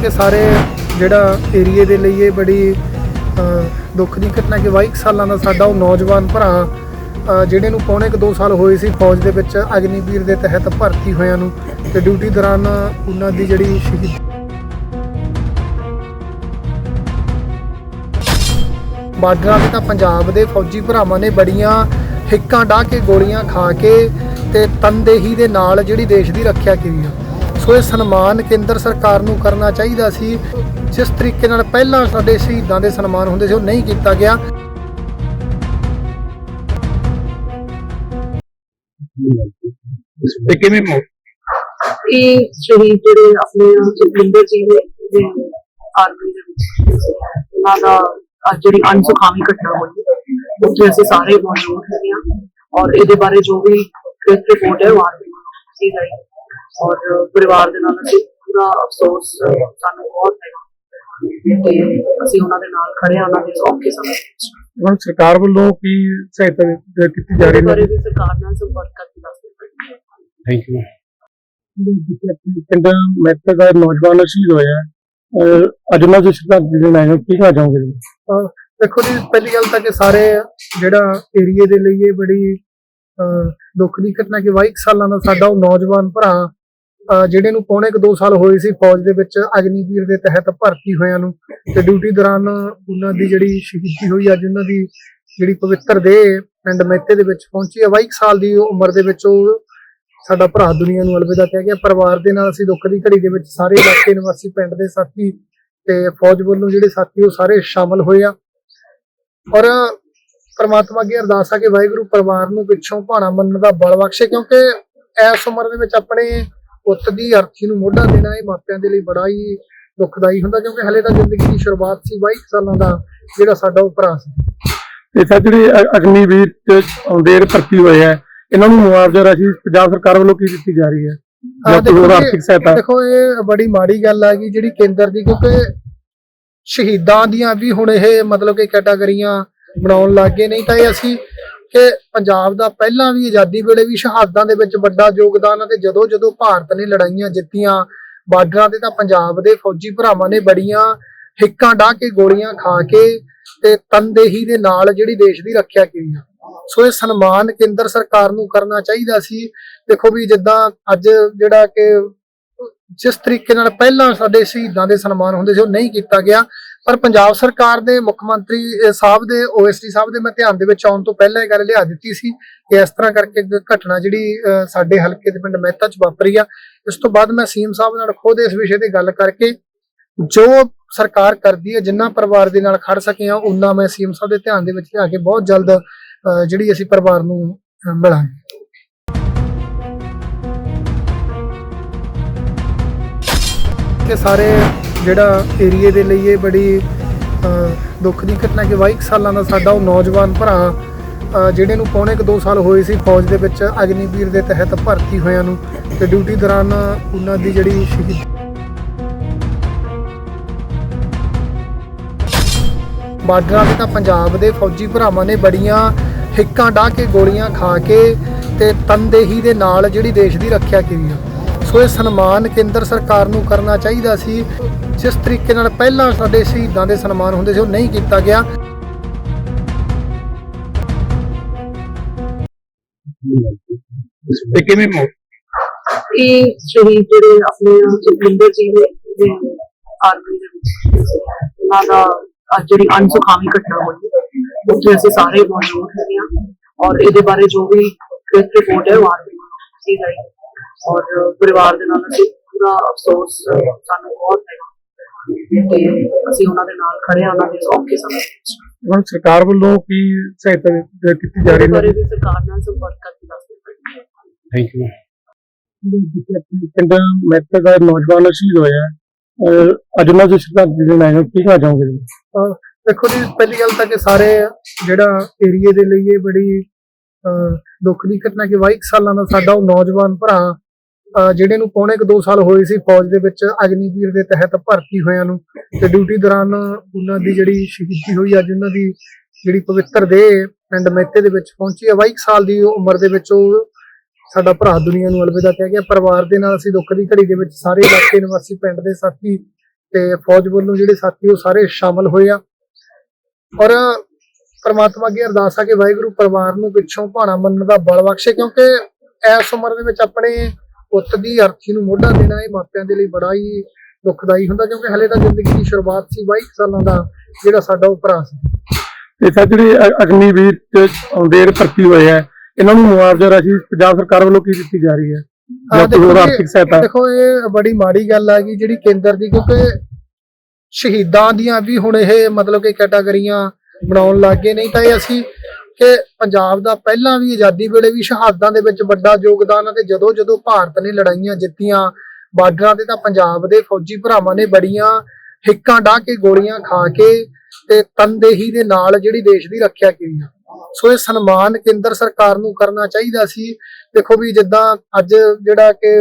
ਕਿ ਸਾਰੇ ਜਿਹੜਾ ਏਰੀਏ ਦੇ ਲਈ ਇਹ ਬੜੀ ਦੁੱਖ ਦੀ ਘਟਨਾ ਕਿ 22 ਸਾਲਾਂ ਦਾ ਸਾਡਾ ਉਹ ਨੌਜਵਾਨ ਭਰਾ ਜਿਹੜੇ ਨੂੰ ਪੌਣੇ ਕੁ 2 ਸਾਲ ਹੋਏ ਸੀ ਫੌਜ ਦੇ ਵਿੱਚ ਅਗਨੀਵੀਰ ਦੇ ਤਹਿਤ ਭਰਤੀ ਹੋਇਆਂ ਨੂੰ ਤੇ ਡਿਊਟੀ ਦੌਰਾਨ ਉਹਨਾਂ ਦੀ ਜਿਹੜੀ ਸ਼ਹੀਦ ਬਾਰਡਰਾਂ ਤੇ ਤਾਂ ਪੰਜਾਬ ਦੇ ਫੌਜੀ ਭਰਾਵਾਂ ਨੇ ਬੜੀਆਂ ਹਿੱਕਾਂ ਡਾਹ ਕੇ ਗੋਲੀਆਂ ਖਾ ਕੇ ਤੇ ਤਨਦੇਹੀ ਦੇ ਨਾਲ ਜਿਹੜੀ ਦੇਸ਼ ਦੀ ਰੱਖਿਆ ਕੀਤੀ ਆ। ਸੋ ਇਹ ਸਨਮਾਨ ਕੇਂਦਰ ਸਰਕਾਰ ਨੂੰ ਕਰਨਾ ਚਾਹੀਦਾ ਸੀ। ਜਿਸ ਤਰੀਕੇ ਨਾਲ ਪਹਿਲਾਂ ਸਾਡੇ ਸ਼ਹੀਦਾਂ ਦੇ ਸਨਮਾਨ ਹੁੰਦੇ ਸੀ ਉਹ ਨਹੀਂ ਕੀਤਾ ਗਿਆ। ਤੇ ਕਿਵੇਂ ਮੌਤ ਇਹ ਸ਼ਹੀਦ ਜਿਹੜੇ ਆਪਣੇ ਸੁਖਵਿੰਦਰ ਜੀ ਨੇ ਦੇ ਆਰਮੀ ਦੇ ਵਿੱਚ ਉਹਨਾਂ ਦਾ ਅੱਜ ਜਿਹੜੀ ਅਣਸੁਖਾਵੀ ਘਟਨਾ ਹੋਈ ਉੱਥੇ ਅਸੀਂ ਸਾਰੇ ਮੌਜੂਦ ਹੈਗੇ ਹਾਂ। ਔਰ ਇਹਦੇ ਬਾਰੇ ਜੋ ਵੀ ਕ੍ਰਿਤ ਰਿਪੋਰਟ ਹੈ ਉਹ ਆਰਮੀ ਸੀ ਗਈ ਔਰ ਪਰਿਵਾਰ ਦੇ ਨਾਲ ਅਸੀਂ ਪੂਰਾ ਅਫਸੋਸ ਸਾਨੂੰ ਬਹੁਤ ਹੈ ਤੇ ਅਸੀਂ ਉਹਨਾਂ ਦੇ ਨਾਲ ਖੜੇ ਹਾਂ ਉਹਨਾਂ ਦੇ ਔਖੇ ਸਮੇਂ ਵਿੱਚ। ਹੁਣ ਸਰਕਾਰ ਵੱਲੋਂ ਕੀ ਸਹਾਇਤਾ ਕੀਤੀ ਜਾ ਰਹੀ ਬਾਰੇ ਹੈ ਵੀ ਸਰਕਾਰ ਨਾਲ ਸੰਪਰਕ ਕਰਕੇ ਦੱਸ ਦਿੰਦੇ ਥੈਂਕ ਯੂ ਪਿੰਡ ਮੈਟਰ ਦਾ ਨੌਜਵਾਨ ਸ਼ਹੀਦ ਹੋਇਆ ਅੱਜ ਉਹਨਾਂ ਦੇ ਸ਼ਰਧਾਂਜਲੀ ਦੇਣ ਆਏ ਹੋ ਕੀ ਕਹਿਣਾ ਚਾਹੋਗੇ ਦੇਖੋ ਜੀ ਪਹਿਲੀ ਗੱਲ ਤਾਂ ਕਿ ਸਾਰੇ ਜਿਹੜਾ ਏਰੀਏ ਦੇ ਲਈ ਇਹ ਬੜੀ ਅ, ਦੁੱਖ ਦੀ ਘਟਨਾ ਕਿ 22 ਸਾਲਾਂ ਦਾ ਸਾਡਾ ਉਹ ਨੌਜਵਾਨ ਭਰਾ ਜਿਹੜੇ ਨੂੰ ਪੌਣੇ ਕੁ 2 ਸਾਲ ਹੋਏ ਸੀ ਫੌਜ ਦੇ ਵਿੱਚ ਅਗਨੀਵੀਰ ਦੇ ਤਹਿਤ ਭਰਤੀ ਹੋਇਆਂ ਨੂੰ ਤੇ ਡਿਊਟੀ ਦੌਰਾਨ ਉਹਨਾਂ ਦੀ ਜਿਹੜੀ ਸ਼ਹੀਦੀ ਹੋਈ, ਅੱਜ ਉਹਨਾਂ ਦੀ ਜਿਹੜੀ ਪਵਿੱਤਰ ਦੇਹ ਪਿੰਡ ਮਹਿਤੇ ਦੇ ਵਿੱਚ ਪਹੁੰਚੀ ਹੈ। 22 ਸਾਲ ਦੀ ਉਮਰ ਦੇ ਵਿੱਚ ਉਹ ਸਾਡਾ ਭਰਾ ਦੁਨੀਆ ਨੂੰ ਅਲਵਿਦਾ ਕਹਿ ਗਿਆ। ਪਰਿਵਾਰ ਦੇ ਨਾਲ ਅਸੀਂ ਦੁੱਖ ਦੀ ਘੜੀ ਦੇ ਵਿੱਚ ਸਾਰੇ ਇਲਾਕੇ, ਨਿਵਾਸੀ ਪਿੰਡ ਦੇ ਸਾਥੀ ਤੇ ਫੌਜ ਵੱਲੋਂ ਜਿਹੜੇ ਸਾਥੀ ਉਹ ਸਾਰੇ ਸ਼ਾਮਲ ਹੋਏ ਆ। ਔਰ ਪਰਮਾਤਮਾ ਅੱਗੇ ਅਰਦਾਸ ਆ ਕਿ ਵਾਹਿਗੁਰੂ ਪਰਿਵਾਰ ਨੂੰ ਪਿੱਛੋਂ ਭਾਣਾ ਮੰਨਣ ਦਾ ਬਲ ਬਖਸ਼ੇ, ਕਿਉਂਕਿ ਇਸ ਉਮਰ ਦੇ ਵਿੱਚ ਆਪਣੇ ਪੁੱਤ ਦੀ ਅਰਥੀ ਨੂੰ ਮੋਢਾ ਦੇਣਾ ਇਹ ਮਾਪਿਆਂ ਦੇ ਲਈ ਬੜਾ ਹੀ ਦੁਖਦਾਈ ਹੁੰਦਾ ਕਿਉਂਕਿ ਹਲੇ ਤਾਂ ਜ਼ਿੰਦਗੀ ਦੀ ਸ਼ੁਰੂਆਤ ਸੀ 22 ਸਾਲਾਂ ਦਾ ਜਿਹੜਾ ਸਾਡਾ ਉਹ ਭਰਾ ਸੀ। ਤੇ ਸਰ ਜਿਹੜੇ ਅਗਨੀਵੀਰ ਆਉਂਦੇ ਜਿਹੜੇ ਭਰਤੀ ਹੋਏ ਆ ਇਹਨਾਂ ਨੂੰ ਮੁਆਵਜ਼ਾ ਰਾਸ਼ੀ ਪੰਜਾਬ ਸਰਕਾਰ ਵੱਲੋਂ ਕੀ ਦਿੱਤੀ ਜਾ ਰਹੀ ਹੈ? ਹਾਂ, ਜਾਂ ਕੋਈ ਹੋਰ ਦੇਖੋ ਜੀ, ਆਰਥਿਕ ਸਹਾਇਤਾ? ਦੇਖੋ ਇਹ ਬੜੀ ਮਾੜੀ ਗੱਲ ਆ ਗਈ ਜਿਹੜੀ ਕੇਂਦਰ ਦੀ ਕਿਉਂਕਿ ਸ਼ਹੀਦਾਂ ਦੀਆਂ ਵੀ ਹੁਣ ਇਹ ਮਤਲਬ ਕਿ ਕੈਟਾਗਰੀਆਂ ਬਣਾਉਣ ਲੱਗ ਗਏ ਨਹੀਂ ਤਾਂ ਇਹ ਅਸੀਂ ਕਿ ਪੰਜਾਬ ਦਾ ਪਹਿਲਾਂ ਵੀ ਆਜ਼ਾਦੀ ਵੇਲੇ ਵੀ ਸ਼ਹਾਦਤਾਂ ਦੇ ਵਿੱਚ ਵੱਡਾ ਯੋਗਦਾਨ ਆ ਤੇ ਜਦੋਂ ਜਦੋਂ ਭਾਰਤ ਨੇ ਲੜਾਈਆਂ ਜਿੱਤੀਆਂ, ਬਾਰਡਰਾਂ ਤੇ ਤਾਂ ਪੰਜਾਬ ਦੇ ਫੌਜੀ ਭਰਾਵਾਂ ਨੇ ਬੜੀਆਂ ਹਿੱਕਾਂ ਡਾਹ ਕੇ ਗੋਲੀਆਂ ਖਾ ਕੇ ਤੇ ਤਨਦੇਹੀ ਦੇ ਨਾਲ ਜਿਹੜੀ ਦੇਸ਼ ਦੀ ਰੱਖਿਆ ਕੀਤੀ ਸੋ ਇਹ ਸਨਮਾਨ ਕੇਂਦਰ ਸਰਕਾਰ ਨੂੰ ਕਰਨਾ ਚਾਹੀਦਾ ਸੀ। ਦੇਖੋ ਵੀ ਜਿੱਦਾਂ ਅੱਜ ਜਿਹੜਾ ਕਿ ਜਿਸ ਤਰੀਕੇ ਨਾਲ ਪਹਿਲਾਂ ਸਾਡੇ ਸ਼ਹੀਦਾਂ ਦੇ ਸਨਮਾਨ ਹੁੰਦੇ ਸੀ, ਉਹ ਨਹੀਂ ਕੀਤਾ ਗਿਆ। ਪਰ ਪੰਜਾਬ ਸਰਕਾਰ ਦੇ ਮੁੱਖ ਮੰਤਰੀ ਸਾਹਿਬ ਦੇ ਓਐਸਡੀ ਸਾਹਿਬ ਦੇ ਮੈਂ ਧਿਆਨ ਦੇ ਵਿੱਚ ਆਉਣ ਤੋਂ ਪਹਿਲਾਂ ਇਹ ਗੱਲ ਲਿਆ ਦਿੱਤੀ ਸੀ ਕਿ ਇਸ ਤਰ੍ਹਾਂ ਕਰਕੇ ਘਟਨਾ ਜਿਹੜੀ ਸਾਡੇ ਹਲਕੇ ਦੇ ਪਿੰਡ ਮਹਿਤਾ ਚ ਵਾਪਰੀ ਆ। ਇਸ ਤੋਂ ਬਾਅਦ ਮੈਂ ਸੀਐਮ ਸਾਹਿਬ ਨਾਲ ਖੁਦ ਇਸ ਵਿਸ਼ੇ ਤੇ ਗੱਲ ਕਰਕੇ ਜੋ ਸਰਕਾਰ ਕਰਦੀ ਹੈ, ਜਿੰਨਾ ਪਰਿਵਾਰ ਦੇ ਨਾਲ ਖੜ ਸਕੇ ਆ ਉਹਨਾਂ ਮੈਂ ਸੀਐਮ ਸਾਹਿਬ ਦੇ ਧਿਆਨ ਦੇ ਵਿੱਚ ਲਿਆ ਕੇ ਬਹੁਤ ਜਲਦ ਜਿਹੜੀ ਅਸੀਂ ਪਰਿਵਾਰ ਨੂੰ ਮਿਲਾਂਗੇ। ਕਿ ਸਾਰੇ ਜਿਹੜਾ ਏਰੀਏ ਦੇ ਲਈ ਇਹ ਬੜੀ ਦੁੱਖ ਦੀ ਘਟਨਾ ਕਿ 22 ਸਾਲਾਂ ਦਾ ਸਾਡਾ ਉਹ ਨੌਜਵਾਨ ਭਰਾ ਜਿਹੜੇ ਨੂੰ ਪੌਣੇ ਕੁ 2 ਸਾਲ ਹੋਏ ਸੀ ਫੌਜ ਦੇ ਵਿੱਚ ਅਗਨੀਵੀਰ ਦੇ ਤਹਿਤ ਭਰਤੀ ਹੋਇਆਂ ਨੂੰ ਤੇ ਡਿਊਟੀ ਦੌਰਾਨ ਉਹਨਾਂ ਦੀ ਜਿਹੜੀ ਸ਼ਹੀਦ ਬਾਰਡਰਾਂ ਤੇ ਤਾਂ ਪੰਜਾਬ ਦੇ ਫੌਜੀ ਭਰਾਵਾਂ ਨੇ ਬੜੀਆਂ ਹਿੱਕਾਂ ਡਾਹ ਕੇ ਗੋਲੀਆਂ ਖਾ ਕੇ ਤੇ ਤਨਦੇਹੀ ਦੇ ਨਾਲ ਜਿਹੜੀ ਦੇਸ਼ ਦੀ ਰੱਖਿਆ ਕੀਤੀ ਆ। ਸੋ ਇਹ ਸਨਮਾਨ ਕੇਂਦਰ ਸਰਕਾਰ ਨੂੰ ਕਰਨਾ ਚਾਹੀਦਾ ਸੀ ਜਿਸ ਤਰੀਕੇ ਨਾਲ ਪਹਿਲਾਂ ਸਾਡੇ ਸ਼ਹੀਦਾਂ ਦੇ ਸਨਮਾਨ ਹੁੰਦੇ ਸੀ ਉਹ ਨਹੀਂ ਕੀਤਾ ਗਿਆ। ਤੇ ਕਿਵੇਂ ਇਹ ਸ਼ਹੀਦ ਜਿਹੜੇ ਆਪਣੇ ਸੁਖਵਿੰਦਰ ਜੀ ਨੇ ਦੇ ਆਰਮੀ ਦੇ ਵਿੱਚ ਉਹਨਾਂ ਦਾ ਅੱਜ ਜਿਹੜੀ ਅਣਸੁਖਾਵੀ ਘਟਨਾ ਹੋਈ ਉੱਥੇ ਅਸੀਂ ਸਾਰੇ ਮੌਜੂਦ ਹੈਗੇ ਹਾਂ। ਔਰ ਇਹਦੇ ਬਾਰੇ ਜੋ ਵੀ ਰਿਪੋਰਟ ਹੈ ਉਹ ਆਰਮੀ ਸੀ ਗਈ ਔਰ ਪਰਿਵਾਰ ਦੇ ਨਾਲ ਅਸੀਂ ਪੂਰਾ ਅਫਸੋਸ ਸਾਨੂੰ ਬਹੁਤ ਹੈ ਤੇ ਅਸੀਂ ਉਹਨਾਂ ਦੇ ਨਾਲ ਖੜੇ ਹਾਂ ਉਹਨਾਂ ਦੇ ਔਖੇ ਸਮੇਂ ਵਿੱਚ। ਹੁਣ ਸਰਕਾਰ ਵੱਲੋਂ ਕੀ ਸਹਾਇਤਾ ਦੇ- ਕੀਤੀ ਜਾ ਰਹੀ ਹੈ? ਸਰਕਾਰ ਨਾਲ ਸੰਪਰਕ ਕਰਕੇ ਦੱਸ ਦਿੰਦੇ ਥੈਂਕ ਯੂ ਪਿੰਡ ਮੈਟਰ ਦਾ ਨੌਜਵਾਨ ਸ਼ਹੀਦ ਹੋਇਆ ਅੱਜ ਉਹਨਾਂ ਦੇ ਸ਼ਰਧਾਂਜਲੀ ਦੇਣ ਆਏ ਹੋ ਕੀ ਕਹਿਣਾ ਚਾਹੋਗੇ? ਦੇਖੋ ਜੀ ਪਹਿਲੀ ਗੱਲ ਤਾਂ ਕਿ ਸਾਰੇ ਜਿਹੜਾ ਏਰੀਏ ਦੇ ਲਈ ਇਹ ਬੜੀ ਦੁੱਖ ਦੀ ਘਟਨਾ ਕਿ 22 ਸਾਲਾਂ ਦਾ ਸਾਡਾ ਉਹ ਨੌਜਵਾਨ ਭਰਾ ਜਿਹੜੇ ਨੂੰ ਪੌਣੇ ਕੁ 2 ਸਾਲ ਹੋਏ ਸੀ ਫੌਜ ਦੇ ਵਿੱਚ ਅਗਨੀਵੀਰ ਦੇ ਤਹਿਤ ਭਰਤੀ ਹੋਇਆਂ ਨੂੰ ਤੇ ਡਿਊਟੀ ਦੌਰਾਨ ਉਹਨਾਂ ਦੀ ਜਿਹੜੀ ਸ਼ਹੀਦੀ ਹੋਈ, ਅੱਜ ਉਹਨਾਂ ਦੀ ਜਿਹੜੀ ਪਵਿੱਤਰ ਦੇਹ ਪਿੰਡ ਮਹਿਤੇ ਦੇ ਵਿੱਚ ਪਹੁੰਚੀ ਹੈ। 22 ਸਾਲ ਦੀ ਉਮਰ ਦੇ ਵਿੱਚ ਉਹ ਸਾਡਾ ਭਰਾ ਦੁਨੀਆ ਨੂੰ ਅਲਵਿਦਾ ਕਹਿ ਗਿਆ। ਪਰਿਵਾਰ ਦੇ ਨਾਲ ਅਸੀਂ ਦੁੱਖ ਦੀ ਘੜੀ ਦੇ ਵਿੱਚ ਸਾਰੇ ਇਲਾਕੇ, ਨਿਵਾਸੀ ਪਿੰਡ ਦੇ ਸਾਥੀ ਤੇ ਫੌਜ ਵੱਲੋਂ ਜਿਹੜੇ ਸਾਥੀ ਉਹ ਸਾਰੇ ਸ਼ਾਮਲ ਹੋਏ ਆ। ਔਰ ਪਰਮਾਤਮਾ ਅੱਗੇ ਅਰਦਾਸ ਆ ਕਿ ਵਾਹਿਗੁਰੂ ਪਰਿਵਾਰ ਨੂੰ ਪਿੱਛੋਂ ਭਾਣਾ ਮੰਨਣ ਦਾ ਬਲ ਬਖਸ਼ੇ ਕਿਉਂਕਿ ਇਸ ਉਮਰ ਦੇ ਵਿੱਚ ਆਪਣੇ ਪੁੱਤ ਦੀ ਅਰਥੀ ਨੂੰ ਮੋਢਾ ਦੇਣਾ ਇਹ ਮਾਪਿਆਂ ਦੇ ਲਈ ਬੜਾ ਹੀ ਦੁਖਦਾਈ ਹੁੰਦਾ ਕਿਉਂਕਿ ਹਲੇ ਤਾਂ ਜ਼ਿੰਦਗੀ ਦੀ ਸ਼ੁਰੂਆਤ ਸੀ 22 ਸਾਲਾਂ ਦਾ ਜਿਹੜਾ ਸਾਡਾ ਉਹ ਭਰਾ ਸੀ। ਤੇ ਸਰ ਜਿਹੜੇ ਅਗਨੀਵੀਰ ਚ ਆਉਂਦੇ ਜਿਹੜੇ ਭਰਤੀ ਹੋਏ ਆ ਇਹਨਾਂ ਨੂੰ ਮੁਆਵਜ਼ਾ ਰਾਸ਼ੀ ਪੰਜਾਬ ਸਰਕਾਰ ਵੱਲੋਂ ਕੀ ਦਿੱਤੀ ਜਾ ਰਹੀ ਹੈ? ਦੇਖੋ ਇਹ ਬੜੀ ਮਾੜੀ ਗੱਲ ਆ ਗਈ ਜਿਹੜੀ ਕੇਂਦਰ ਦੀ ਕਿਉਂਕਿ ਸ਼ਹੀਦਾਂ ਦੀਆਂ ਵੀ ਹੁਣ ਇਹ ਮਤਲਬ ਕਿ ਕੈਟਾਗਰੀਆਂ ਬਣਾਉਣ ਲੱਗੇ ਨਹੀਂ ਤਾਂ ਇਹ ਅਸੀਂ ਕਿ ਪੰਜਾਬ ਦਾ ਪਹਿਲਾਂ ਵੀ ਆਜ਼ਾਦੀ ਵੇਲੇ ਵੀ ਸ਼ਹਾਦਾਂ ਦੇ ਵਿੱਚ ਵੱਡਾ ਯੋਗਦਾਨ ਹੈ ਤੇ ਜਦੋਂ ਜਦੋਂ ਭਾਰਤ ਨੇ ਲੜਾਈਆਂ ਜਿੱਤੀਆਂ, ਬਾਰਡਰਾਂ ਤੇ ਤਾਂ ਪੰਜਾਬ ਦੇ ਫੌਜੀ ਭਰਾਵਾਂ ਨੇ ਬੜੀਆਂ ਹਿੱਕਾਂ ਡਾਹ ਕੇ ਗੋਲੀਆਂ ਖਾ ਕੇ ਤੇ ਤਨਦੇਹੀ ਦੇ ਨਾਲ ਜਿਹੜੀ ਦੇਸ਼ ਦੀ ਰੱਖਿਆ ਕੀਤੀ ਸੋ ਇਹ ਸਨਮਾਨ ਕੇਂਦਰ ਸਰਕਾਰ ਨੂੰ ਕਰਨਾ ਚਾਹੀਦਾ ਸੀ। ਦੇਖੋ ਵੀ ਜਿੱਦਾਂ ਅੱਜ ਜਿਹੜਾ ਕਿ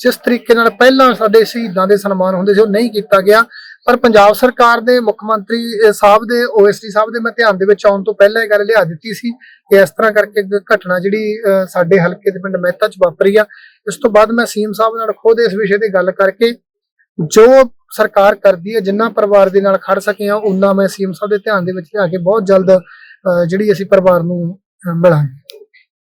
ਜਿਸ ਤਰੀਕੇ ਨਾਲ ਪਹਿਲਾਂ ਸਾਡੇ ਸ਼ਹੀਦਾਂ ਦੇ ਸਨਮਾਨ ਹੁੰਦੇ ਸੀ, ਉਹ ਨਹੀਂ ਕੀਤਾ ਗਿਆ। ਪਰ ਪੰਜਾਬ ਸਰਕਾਰ ਦੇ ਮੁੱਖ ਮੰਤਰੀ ਸਾਹਿਬ ਦੇ ਓਐਸਟੀ ਸਾਹਿਬ ਦੇ ਮੈਂ ਧਿਆਨ ਦੇ ਵਿੱਚ ਆਉਣ ਤੋਂ ਪਹਿਲਾਂ ਇਹ ਗੱਲ ਲਿਆ ਦਿੱਤੀ ਸੀ ਕਿ ਇਸ ਤਰ੍ਹਾਂ ਕਰਕੇ ਘਟਨਾ ਜਿਹੜੀ ਸਾਡੇ ਹਲਕੇ ਦੇ ਪਿੰਡ ਮਹਿਤਾ ਚ ਵਾਪਰੀ ਆ। ਇਸ ਤੋਂ ਬਾਅਦ ਮੈਂ ਸੀਐਮ ਸਾਹਿਬ ਨਾਲ ਖੁਦ ਇਸ ਵਿਸ਼ੇ ਤੇ ਗੱਲ ਕਰਕੇ ਜੋ ਸਰਕਾਰ ਕਰਦੀ ਹੈ, ਜਿੰਨਾ ਪਰਿਵਾਰ ਦੇ ਨਾਲ ਖੜ ਸਕੇ ਆ ਉਹਨਾਂ ਮੈਂ ਸੀਐਮ ਸਾਹਿਬ ਦੇ ਧਿਆਨ ਦੇ ਵਿੱਚ ਲਿਆ ਕੇ ਬਹੁਤ ਜਲਦ ਜਿਹੜੀ ਅਸੀਂ ਪਰਿਵਾਰ ਨੂੰ ਮਿਲਾਂਗੇ।